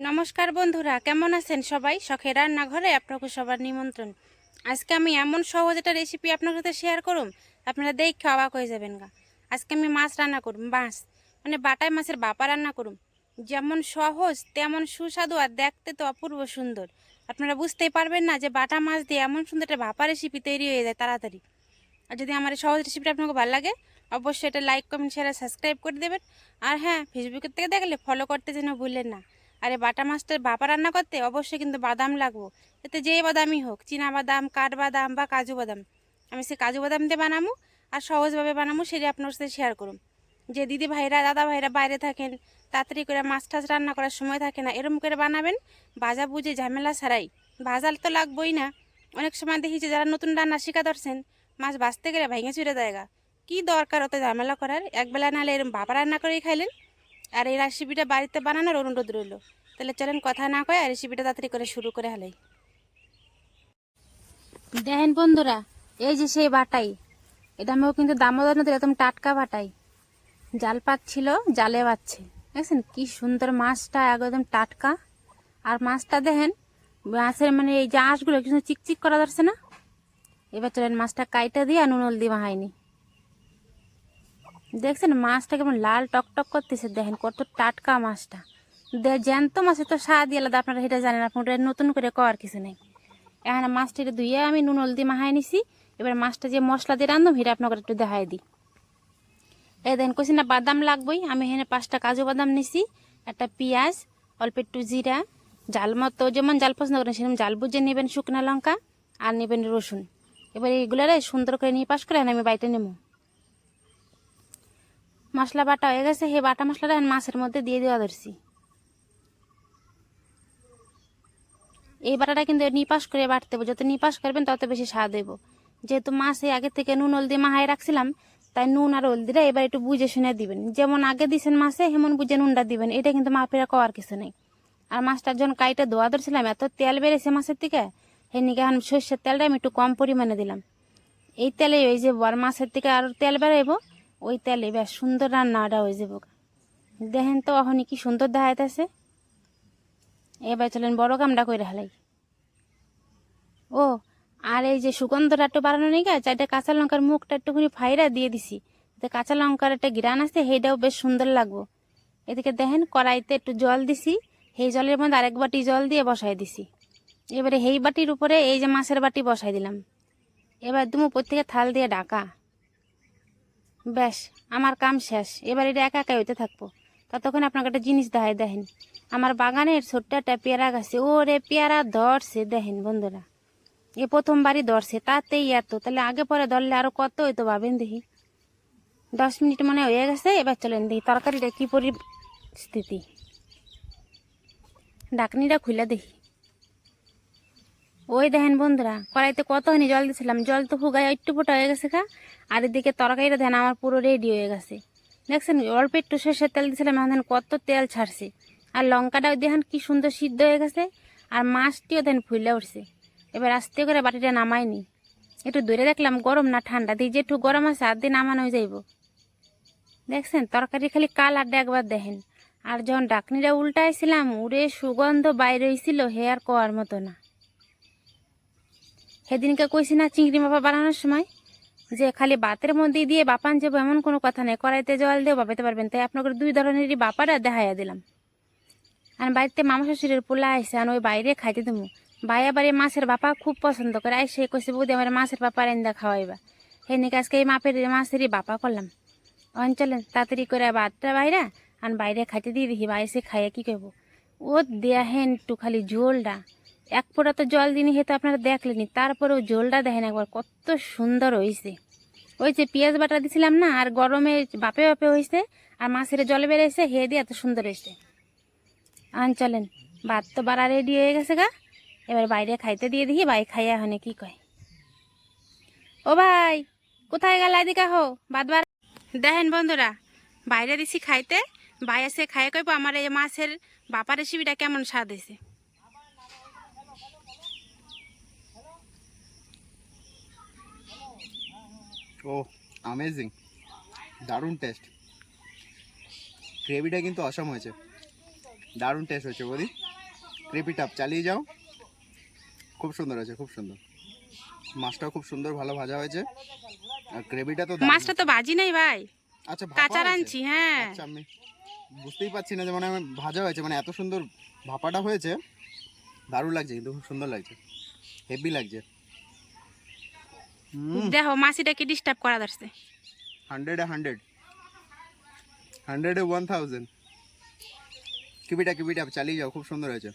নমস্কার বন্ধুরা, কেমন আছেন সবাই? শখের রান্নাঘরে আপনাকে সবার নিমন্ত্রণ। আজকে আমি এমন সহজ একটা রেসিপি আপনার সাথে শেয়ার করুম, আপনারা দেখে অবাক হয়ে যাবেন গা। আজকে আমি মাছ রান্না করুম, মাছ। মানে বাটায় মাছের বাপা রান্না করুম। যেমন সহজ, তেমন সুস্বাদু আর দেখতে তো অপূর্ব সুন্দর। আপনারা বুঝতেই পারবেন না যে বাটা মাছ দিয়ে এমন সুন্দর একটা ভাপা রেসিপি তৈরি হয়ে যায় তাড়াতাড়ি। আর যদি আমার সহজ রেসিপিটা আপনাকে ভালো লাগে, অবশ্যই এটা লাইক কমেন্ট শেয়ার সাবস্ক্রাইব করে দেবেন। আর হ্যাঁ ফেসবুকের থেকে দেখলে ফলো করতে যেন ভুললেন না। আর বাটা মাছটার বাপা রান্না করতে? অবশ্যই কিন্তু বাদাম লাগবো। এতে যে বাদামই হোক, চীনা বাদাম, কাঠবাদাম বা কাজু বাদাম। আমি সে কাজু বাদাম দিয়ে বানাবো আর সহজভাবে বানাবো সেটা আপনার সাথে শেয়ার করুন যে দিদি ভাইরা, দাদা ভাইরা বাইরে থাকেন, তাড়াতাড়ি করে মাছ টাছ রান্না করার সময় থাকে না এরকম করে বানাবেন ভাজা বুঝে ঝামেলা ছাড়াই। ভাজাল তো লাগবোই না। অনেক সময় দেখি যে যারা নতুন রান্না শিখা ধরছেন, মাছ ভাজতে গেলে ভেঙে চুরে জায়গা কি দরকার অত ঝামেলা করার? একবেলা নাহলে এরকম বাবা রান্না করেই খাইলেন। আর এই রেসিপিটা বাড়িতে বানানোর অনুরোধ রইল। তাহলে চলেন কথা না কয়ে রেসিপিটা তাড়াতাড়ি করে শুরু করে হালাই। দেখেন বন্ধুরা, এই যে সেই বাটাই, এটা আমিও কিন্তু দামোদর নদীর একদম টাটকা বাটাই। জাল পাচ্ছিল, জালে পাচ্ছে। দেখছেন কি সুন্দর মাছটা, একদম টাটকা। আর মাছটা দেখেন, মাছের মানে এই যে আঁশগুলো কিছু চিকচিক করা যাচ্ছে না? এবার চলেন মাছটা কাইটা দিয়ে আর নুন হলদি মাহাইনি দেখছেন মাছটা কেমন লাল টকটক করতেছে, দেখেন কত টাটকা মাছটা। জ্যান্ত মাছে তো স্বাদই আলাদা, আপনারা সেটা জানেন আপনারা নতুন করে করার কিছু নেই। এখানে মাছটা ধুয়ে আমি নুন হলদি মাহাই নিছি, এবার মাছটা যে মশলা দিয়ে রান্ধব সেটা আপনাকে একটু দেখাই দিই। এই দেখেন, কইছি না বাদাম লাগবেই, আমি এখানে পাঁচটা কাজু বাদাম নিছি, একটা পেঁয়াজ, অল্প একটু জিরা জাল মতো, যেমন জাল পছন্দ করেন, সেরকম জাল বুঝে নেবেন শুকনো লঙ্কা আর নেবেন রসুন। এবার এইগুলারে সুন্দর করে নিয়ে পাশ করে আমি বাইটে নেব। মশলা বাটা হয়ে গেছে, সেই বাটা মশলাটা মাছের মধ্যে দিয়ে দেওয়া ধরছি। এই বাটাটা কিন্তু নিপাস করে বাটতে হবে। যত নিপাস করবেন তত বেশি স্বাদ হইব। যেহেতু মাছে আগে থেকে নুন হলদি মাহাই রাখছিলাম, তাই নুন আর হলদিটা এবার একটু বুঝে শুনে দিবেন। যেমন আগে দিছেন মাছে, হেমন বুঝে নুনটা দিবেন। এটা কিন্তু মাপেরা কওয়ার কিছু নেই। আর মাছটার যখন কাইটা ধোয়া ধরছিলাম, এত তেল বেড়েছে মাছের থেকে সেদিকে এখন সর্ষের তেলটা আমি একটু কম পরিমাণে দিলাম। এই তেলে ওই যে বড় মাছের থেকে আরও তেল বেরোইব, ওই তেলে বেশ সুন্দর রান্নাটা হয়ে যাব দেখেন তো এখনই কি সুন্দর দেখাইতেছে। এবার চলেন বড় কামটা করে হালাই ও, আর এই যে সুগন্ধটা একটু বাড়ানো নেই গা চারটে কাঁচা লঙ্কার মুখটা একটুখানি ফাইরা দিয়ে দিছি। এতে কাঁচা লঙ্কার একটা গ্রান আছে, সেইটাও বেশ সুন্দর লাগবো। এদিকে দেখেন, কড়াইতে একটু জল দিছি, সেই জলের মধ্যে আরেক বাটি জল দিয়ে বসাই দিছি। এবারে সেই বাটির উপরে এই যে মাছের বাটি বসাই দিলাম। এবার দুমু প্রত্যেকে থাল দিয়ে ডাকা ব্যাস, আমার কাম শেষ। এবার এটা একা একা হইতে থাকব। ততক্ষণ আপনাকে একটা জিনিস দেখায় দেখেন। আমার বাগানের ছোট্ট একটা পেয়ারা গাছে ও রে পেয়ারা ধরছে, দেখেন বন্ধুরা। এ প্রথমবারই ধরছে তাতেই এত তাহলে আগে পরে ধরলে আরও কত হইতো ভাবেন দেখি দশ মিনিট মনে হয়ে গেছে এবার চলেন দেখি তরকারিটা কি পরিস্থিতি ডাকনিটা খুলে দেখি ওই দেখেন বন্ধুরা কড়াইতে কতখানি জল দিয়েছিলাম জল তো ফুগায় একটু ফোটা হয়ে গেছে কা আর এদিকে তরকারিটা দেখেন আমার পুরো রেডি হয়ে গেছে দেখছেন অল্প একটু সর্ষের তেল দিয়েছিলাম এখন কত তেল ছাড়ছে আর লঙ্কাটাও দেখেন কি সুন্দর সিদ্ধ হয়ে গেছে আর মাছটিও দেখেন ফুলে উঠছে এবার আস্তে করে বাটিটা নামাইনি। একটু দূরে দেখলাম গরম না ঠান্ডা। দিয়ে যে একটু গরম আছে আর দিয়ে নামানো যাইব। দেখছেন, তরকারি খালি কালারটা একবার দেখেন। আর যখন ডাকনিটা উল্টাইছিলাম, উড়ে সুগন্ধ বাইরে হয়েছিল হে আর কোয়ার মতো না। সেদিনকে কইছি না চিংড়ি মাপা বানানোর সময়? যে খালি বাতের মধ্যে দিয়ে বাপান যাব এমন কোনো কথা নেই। কড়াইতে জল দিয়ে বাপাতে পারবেন। তাই আপনাকে দুই ধরনেরই বাপারা দেখাইয়া দিলাম। আর বাড়িতে মামা শ্বশুরের পোলা আইসে আর ওই বাইরে খাইতে দেবো। বাইয়া বাড়ি মাছের বাপা খুব পছন্দ করে, আই সে কইছে, বৌদি, আমার মাছের বাপা এনে খাওয়াইবা। সেই নাকি আজকে এই মাপের মাছেরই বাপা করলাম। অন অঞ্চলেন তাড়াতাড়ি করে ভাতটা বাইরা আর বাইরে খাইতে দিয়ে দেখি বাইরে সে খাইয়া কী করব ও দেয়া হেন একটু খালি ঝোলটা। এক ফোঁটা তো জল দিনি হয়তো আপনারা দেখলেনি তারপরেও ঝোলটা দেখেন একবার, কত সুন্দর হয়েছে ওই যে পেঁয়াজ বাটা দিছিলাম না, আর গরমে বাপে বাপে হয়েছে আর মাছের জল বেড়েছে হে দিয়ে এত সুন্দর হয়েছে আন চলেন, ভাত তো বাড়া রেডি হয়ে গেছে গা। এবার বাইরে খাইতে দিয়ে দেখি ভাই খাইয়া হনে কি কয়। ও ভাই, কোথায় গেল এদিকে হো বাদবার দেখেন বন্ধুরা, বাইরে দিছি খাইতে ভাই এসে খাইয়ে কইব, আমার এই মাছের বাপা রেসিপিটা কেমন স্বাদ হয়েছে ও অ্যামেজিং দারুণ টেস্ট গ্রেভিটা কিন্তু অসম হয়েছে। দারুণ টেস্ট হয়েছে ক্রিপি টাপ চালিয়ে যাও। খুব সুন্দর হয়েছে খুব সুন্দর। মাছটাও খুব সুন্দর ভালো ভাজা হয়েছে। আর গ্রেভিটা তো মাছটা তো ভাজি নাই ভাই। আচ্ছা কাঁচা? রাঁধছি হ্যাঁ। আচ্ছা আমি বুঝতেই পারছি না যে মানে ভাজা হয়েছে মানে এত সুন্দর ভাপাটা হয়েছে। দারুণ লাগছে কিন্তু খুব সুন্দর লাগছে। হেভি লাগছে। দেখো মাছিটাকে ডিস্টার্ব করা ধরছে। হান্ড্রেডে হান্ড্রেড। হান্ড্রেডে ওয়ান থাউজেন্ড। কিবিটা কিবিটা চালিয়ে যাও খুব সুন্দর হয়েছে।